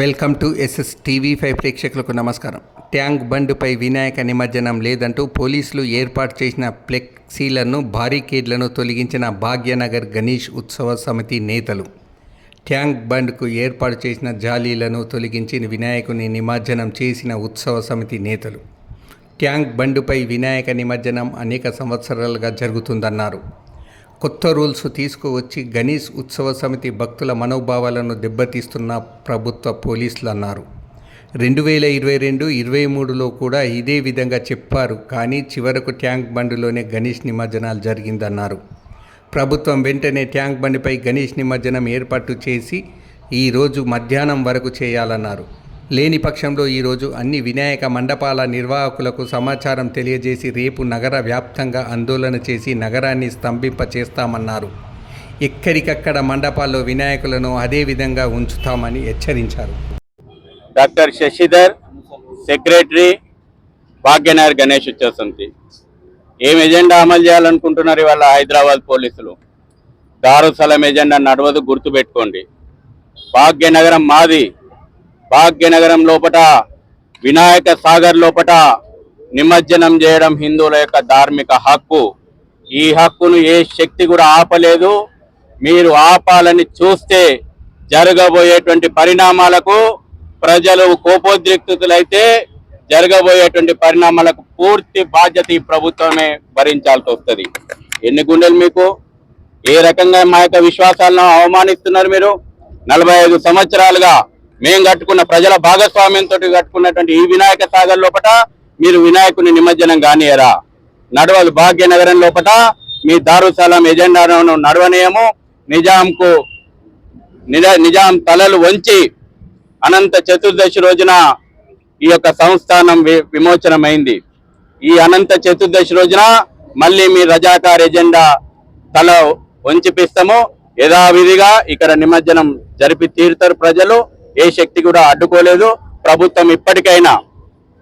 Welcome to S S TV five ప్రేక్షకులకు నమస్కారం. Tank బండ్పై Vinayaka నిమజ్జనం లేదంటూ పోలీసులు ఏర్పాటు చేసిన ఫ్లెక్సీలను బారికేడ్లను తొలగించిన భాగ్యనగర్ గణేష్ ఉత్సవ సమితి నేతలు. ట్యాంక్ బండ్కు ఏర్పాటు చేసిన జాలీలను తొలగించి వినాయకుని నిమజ్జనం చేసిన ఉత్సవ సమితి నేతలు. ట్యాంక్ బండ్పై వినాయక నిమజ్జనం అనేక సంవత్సరాలుగా జరుగుతుందన్నారు. కొత్త రూల్స్ తీసుకువచ్చి గణేష్ ఉత్సవ సమితి భక్తుల మనోభావాలను దెబ్బతీస్తున్న ప్రభుత్వ పోలీసులు అన్నారు. రెండు వేల ఇరవై రెండు ఇరవై మూడులో కూడా ఇదే విధంగా చెప్పారు. కానీ చివరకు ట్యాంక్ బండిలోనే గణేష్ నిమజ్జనాలు జరిగిందన్నారు. ప్రభుత్వం వెంటనే ట్యాంక్ బండిపై గణేష్ నిమజ్జనం ఏర్పాటు చేసి ఈరోజు మధ్యాహ్నం వరకు చేయాలన్నారు. లేని పక్షంలో ఈరోజు అన్ని వినాయక మండపాల నిర్వాహకులకు సమాచారం తెలియజేసి రేపు నగర వ్యాప్తంగా ఆందోళన చేసి నగరాన్ని స్తంభింప చేస్తామన్నారు. ఎక్కడికక్కడ మండపాల్లో వినాయకులను అదే విధంగా ఉంచుతామని హెచ్చరించారు. డాక్టర్ శశిధర్ సెక్రటరీ భాగ్యనగర్ గణేష్ ఉత్సవ సమితి ఏం ఎజెండా అమలు చేయాలనుకుంటున్నారు ఇవాళ హైదరాబాద్ పోలీసులు? దారుసలం ఎజెండా నడవదు గుర్తుపెట్టుకోండి. భాగ్యనగరం మాది. భాగ్యనగరం లోపట వినాయక సాగర్ లోపట నిమజ్జనం చేయడం హిందువుల యొక్క ధార్మిక హక్కు. ఈ హక్కును ఏ శక్తి కూడా ఆపలేదు. మీరు ఆపాలని చూస్తే జరగబోయేటువంటి పరిణామాలకు ప్రజలు కోపోద్రిక్తులైతే జరగబోయేటువంటి పరిణామాలకు పూర్తి బాధ్యత ఈ ప్రభుత్వమే భరించాల్సి వస్తుంది. ఎన్ని గుండెలు మీకు? ఏ రకంగా మా యొక్క విశ్వాసాలను అవమానిస్తున్నారు మీరు? నలభై ఐదు సంవత్సరాలుగా మేము కట్టుకున్న ప్రజల భాగస్వామ్యంతో కట్టుకున్నటువంటి ఈ వినాయక సాగర్ లోపట మీరు వినాయకుని నిమజ్జనం కానియరా. నడవదు భాగ్యనగరం లోపట మీ దారుసలం ఎజెండాను నడవనీయము. నిజాంకు నిజాం తలలు వంచి అనంత చతుర్దశి రోజున ఈ యొక్క సంస్థానం వి- విమోచనమైంది. ఈ అనంత చతుర్దశి రోజున మళ్ళీ మీ రజాకార్ ఎజెండా తల వంచిపిస్తాము. యథావిధిగా ఇక్కడ నిమజ్జనం జరిపి తీరుతారు ప్రజలు. ఏ శక్తి కూడా అడ్డుకోలేదు. ప్రభుత్వం ఇప్పటికైనా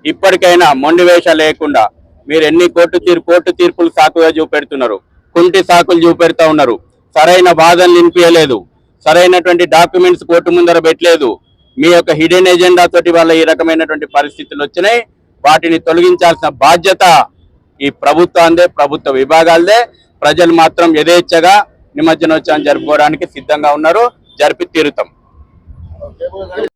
ఇప్పటికైనా మొండి వేష లేకుండా మీరు ఎన్ని కోర్టు తీర్పు కోర్టు తీర్పులు సాకుగా చూపెడుతున్నారు? కుంటి సాకులు చూపెడతా ఉన్నారు. సరైన వాదనలు వినిపించలేదు. సరైనటువంటి డాక్యుమెంట్స్ కోర్టు ముందర పెట్టలేదు. మీ యొక్క హిడెన్ ఎజెండా తోటి వల్ల ఈ రకమైనటువంటి పరిస్థితులు వచ్చినాయి. వాటిని తొలగించాల్సిన బాధ్యత ఈ ప్రభుత్వాందే ప్రభుత్వ విభాగాలదే. ప్రజలు మాత్రం యథేచ్ఛగా నిమజ్జనోత్సవం జరుపుకోవడానికి సిద్ధంగా ఉన్నారు. జరిపి తీరుతాం. Okay,